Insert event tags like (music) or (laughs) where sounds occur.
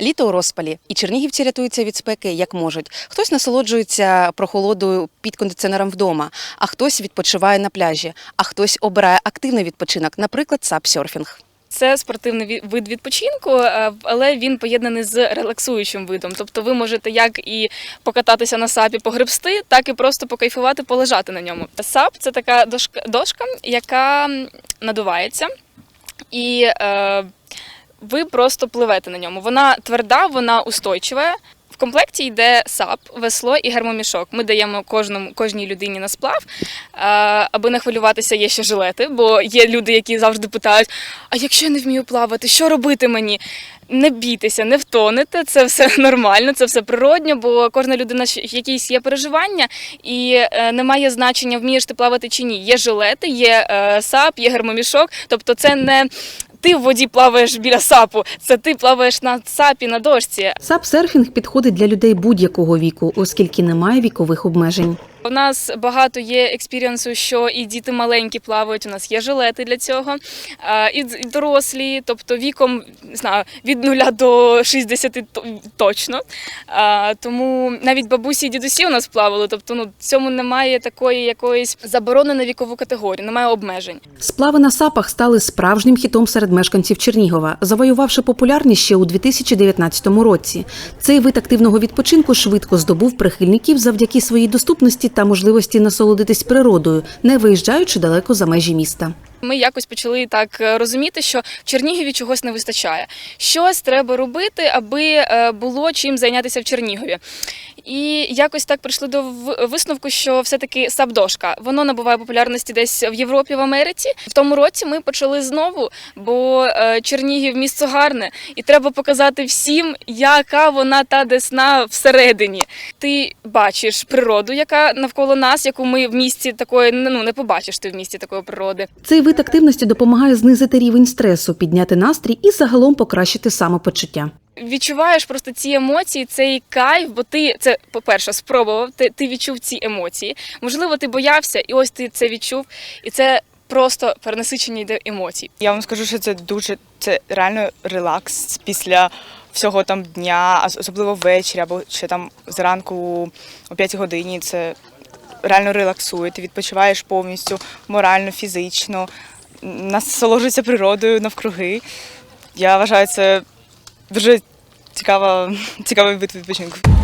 Літо у розпалі, і чернігівці рятуються від спеки як можуть. Хтось насолоджується прохолодою під кондиціонером вдома, а хтось відпочиває на пляжі, а хтось обирає активний відпочинок, наприклад, сапсерфінг. Це спортивний вид відпочинку, е, але він поєднаний з релаксуючим видом. Тобто ви можете як і покататися на сапі, погребсти, так і просто покайфувати, полежати на ньому. Сап це така дошка, дошка яка надувається, і е, ви просто пливете на ньому. Вона тверда, вона устойчива. В комплекті йде сап, весло і гермомішок. Ми даємо кожному кожній людині на сплав. Е, аби не хвилюватися, є ще жилети, бо є люди, які завжди питають: а якщо я не вмію плавати, що робити мені? Не бійтеся, не втонете, це все (laughs) нормально, це все природньо, бо кожна людина якісь є переживання, і е, немає значення, вмієш ти плавати чи ні. Є жилети, є е, сап, є гермомішок. Тобто, це не ти в воді плаваєш біля сапу, це ти плаваєш на сапі на дошці. Сап серфінг підходить для людей будь-якого віку, оскільки немає вікових обмежень. У нас багато є експірієнсу, що і діти маленькі плавають. У нас є жилети для цього, і дорослі, тобто віком не знаю, від 0 до 60 точно. Тому навіть бабусі і дідусі у нас плавали. Тобто, ну цьому немає такої якоїсь заборони на вікову категорію, немає обмежень. Сплави на сапах стали справжнім хітом серед мешканців Чернігова, завоювавши популярність ще у 2019 році. Цей вид активного відпочинку швидко здобув прихильників завдяки своїй доступності та можливості насолодитись природою, не виїжджаючи далеко за межі міста. Ми якось почали так е, розуміти, що в Чернігові чогось не вистачає. Щось треба робити, аби е, було чим зайнятися в Чернігові. І якось так прийшли до висновку, що все-таки сабдошка воно набуває популярності десь в Європі, в Америці. В тому році ми почали знову, бо е, Чернігів місто гарне, і треба показати всім, яка вона та десна всередині. Ти бачиш природу, яка навколо нас, яку ми в місті такої ну не побачиш ти в місті такої природи. Цей вид активності допомагає знизити рівень стресу, підняти настрій і загалом покращити самопочуття. відчуваєш просто ці емоції, цей кайф, бо ти це, по-перше, спробував, ти, ти відчув ці емоції. Можливо, ти боявся, і ось ти це відчув, і це просто перенасичення йде емоцій. Я вам скажу, що це дуже це реально релакс після всього там дня, а особливо ввечері або ще там зранку о 5 годині. Це реально релаксує. Ти відпочиваєш повністю морально, фізично, насолоджуєшся природою навкруги. Я вважаю, це дуже цікава, цікавий вид відпочинку.